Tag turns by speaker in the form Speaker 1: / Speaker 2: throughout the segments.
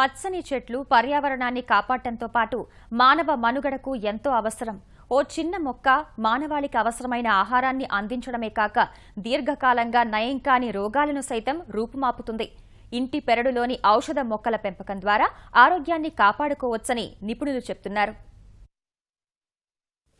Speaker 1: పచ్చని చెట్లు పర్యావరణాన్ని కాపాడటంతో పాటు మానవ మనుగడకు ఎంతో అవసరం. ఓ చిన్న మొక్క మానవాళికి అవసరమైన ఆహారాన్ని అందించడమే కాక దీర్ఘకాలంగా నయం కాని రోగాలను సైతం రూపుమాపుతుంది. ఇంటి పెరడులోని ఔషధ మొక్కల పెంపకం ద్వారా ఆరోగ్యాన్ని కాపాడుకోవచ్చని నిపుణులు చెప్తున్నారు.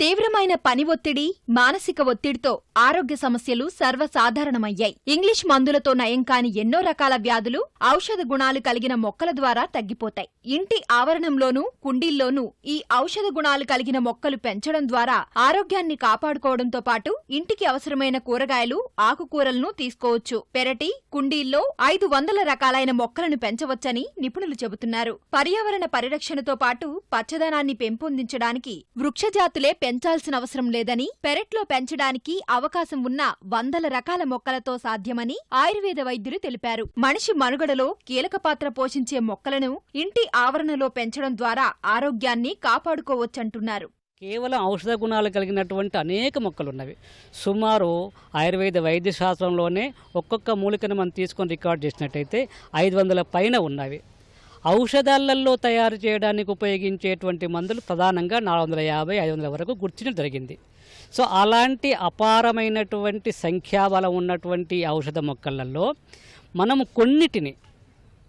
Speaker 2: తీవ్రమైన పని ఒత్తిడి మానసిక ఒత్తిడితో ఆరోగ్య సమస్యలు సర్వసాధారణమయ్యాయి. ఇంగ్లీష్ మందులతో నయం కాని ఎన్నో రకాల వ్యాధులు ఔషధ గుణాలు కలిగిన మొక్కల ద్వారా తగ్గిపోతాయి. ఇంటి ఆవరణంలోనూ కుండీల్లోనూ ఈ ఔషధ గుణాలు కలిగిన మొక్కలు పెంచడం ద్వారా ఆరోగ్యాన్ని కాపాడుకోవడంతో పాటు ఇంటికి అవసరమైన కూరగాయలు ఆకుకూరలను తీసుకోవచ్చు. పెరటి కుండీల్లో ఐదు వందల రకాలైన మొక్కలను పెంచవచ్చని నిపుణులు చెబుతున్నారు. పర్యావరణ పరిరక్షణతో పాటు పచ్చదనాన్ని పెంపొందించడానికి వృక్షజాతులే పెంచాల్సిన అవసరం లేదని పెరట్లో పెంచడానికి అవకాశం ఉన్న వందల రకాల మొక్కలతో సాధ్యమని ఆయుర్వేద వైద్యులు తెలిపారు. మనిషి మనుగడలో కీలక పాత్ర పోషించే మొక్కలను ఇంటి ఆవరణలో పెంచడం ద్వారా ఆరోగ్యాన్ని కాపాడుకోవచ్చంటున్నారు.
Speaker 3: కేవలం ఔషధ గుణాలు కలిగినటువంటి అనేక మొక్కలు ఉన్నవి సుమారు ఆయుర్వేద వైద్య శాస్త్రంలోనే ఒక్కొక్క మూలికను మనం తీసుకొని రికార్డ్ చేసినట్టయితే ఐదు వందల పైన ఉన్నవి. ఔషధాలలో తయారు చేయడానికి ఉపయోగించేటువంటి మందులు ప్రధానంగా నాలుగు వందల యాభై ఐదు వందల వరకు గుర్తించడం జరిగింది. సో అలాంటి అపారమైనటువంటి సంఖ్యాబలం ఉన్నటువంటి ఔషధ మొక్కలలో మనము కొన్నిటిని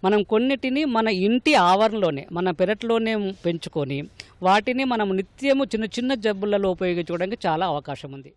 Speaker 3: మనం కొన్నిటిని మన ఇంటి ఆవరణలోనే మన పెరట్లోనే పెంచుకొని వాటిని మనం నిత్యము చిన్న చిన్న జబ్బులలో ఉపయోగించుకోవడానికి చాలా అవకాశం ఉంది.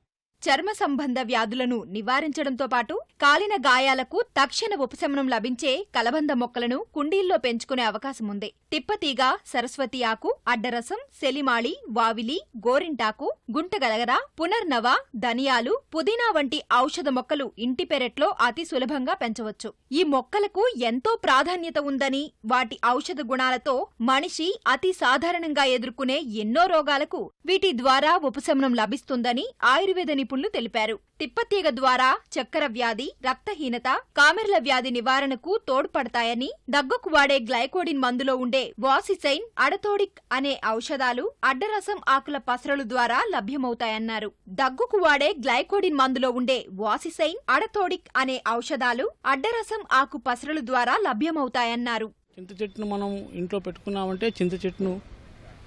Speaker 2: చర్మ సంబంధ వ్యాధులను నివారించడంతో పాటు కాలిన గాయాలకు తక్షణ ఉపశమనం లభించే కలబంద మొక్కలను కుండీల్లో పెంచుకునే అవకాశం ఉంది. తిప్పతీగ సరస్వతి ఆకు అడ్డరసం సెలిమాళి వావిలి గోరింటాకు గుంటగలగర పునర్నవ ధనియాలు పుదీనా వంటి ఔషధ మొక్కలు ఇంటి పెరట్లో అతి సులభంగా పెంచవచ్చు. ఈ మొక్కలకు ఎంతో ప్రాధాన్యత ఉందని వాటి ఔషధ గుణాలతో మనిషి అతి సాధారణంగా ఎదుర్కొనే ఎన్నో రోగాలకు వీటి ద్వారా ఉపశమనం లభిస్తుందని ఆయుర్వేద నిపుణులు తెలిపారు. తిప్పతీగ ద్వారా చక్కెర వ్యాధి రక్తహీనత కామెర్ల వ్యాధి నివారణకు తోడ్పడతాయని దగ్గుకు వాడే గ్లైకోడిన్ మందులో ఉండే వాసిసైన్ అడతోడిక్ అనే ఔషధాలు అడ్డరసం ఆకుల పసరలు ద్వారా లభ్యమవుతాయన్నారు. దగ్గుకు వాడే గ్లైకోడిన్ మందులో ఉండే వాసిసైన్ అడతోడిక్ అనే ఔషధాలు అడ్డరసం ఆకు పసరలు ద్వారా లభ్యమవుతాయన్నారు.
Speaker 4: చింత చెట్టును మనం ఇంట్లో పెట్టుకున్నామంటే చింత చెట్టును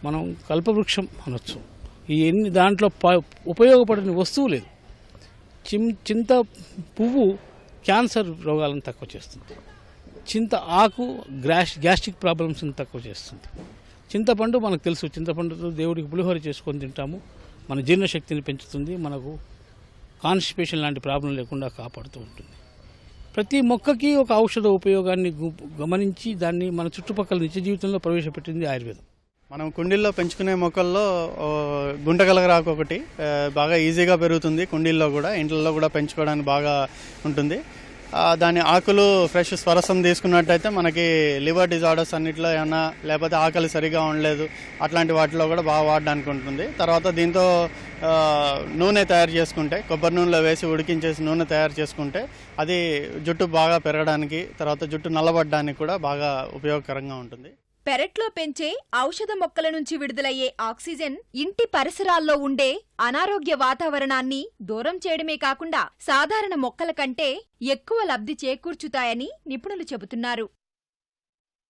Speaker 4: మనం కల్పవృక్షం అనొచ్చు. ఈ ఎన్ని దాంట్లో ప- ఉపయోగపడని వస్తువు లేదు. చిం చింత పువ్వు క్యాన్సర్ రోగాలను తక్కువ చేస్తుంది. చింత ఆకు గ్యాస్ గ్యాస్ట్రిక్ ప్రాబ్లమ్స్ని తక్కువ చేస్తుంది. చింతపండు మనకు తెలుసు. చింతపండుతో దేవుడికి పులిహోర చేసుకొని తింటాము. మన జీర్ణశక్తిని పెంచుతుంది. మనకు కాన్స్టిపేషన్ లాంటి ప్రాబ్లం లేకుండా కాపాడుతూ ఉంటుంది. ప్రతి మొక్కకి ఒక ఔషధ ఉపయోగాన్ని గమనించి దాన్ని మన చుట్టుపక్కల నిత్య జీవితంలో ప్రవేశపెట్టింది ఆయుర్వేదం.
Speaker 5: మనం కుండీల్లో పెంచుకునే మొక్కల్లో గుండగలగరాకు గుంటగలగరాకు ఒకటి బాగా ఈజీగా పెరుగుతుంది. కుండీల్లో కూడా ఇంట్లో కూడా పెంచుకోవడానికి బాగా ఉంటుంది. దాని ఆకులు ఫ్రెష్ స్వరసం తీసుకున్నట్టయితే మనకి లివర్ డిజార్డర్స్ అన్నిట్లో ఏమన్నా లేకపోతే ఆకలి సరిగా ఉండలేదు అట్లాంటి వాటిలో కూడా బాగా వాడడానికి ఉంటుంది. తర్వాత దీంతో నూనె తయారు చేసుకుంటే కొబ్బరి నూనెలో వేసి ఉడికించేసి నూనె తయారు చేసుకుంటే అది జుట్టు బాగా పెరగడానికి తర్వాత జుట్టు నల్లబడడానికి కూడా బాగా ఉపయోగకరంగా ఉంటుంది.
Speaker 2: పెరట్లో పెంచే ఔషధ మొక్కల నుంచి విడుదలయ్యే ఆక్సిజన్ ఇంటి పరిసరాల్లో ఉండే అనారోగ్య వాతావరణాన్ని దూరం చేయడమే కాకుండా సాధారణ మొక్కల కంటే ఎక్కువ లబ్ధి చేకూర్చుతాయని నిపుణులు చెబుతున్నారు.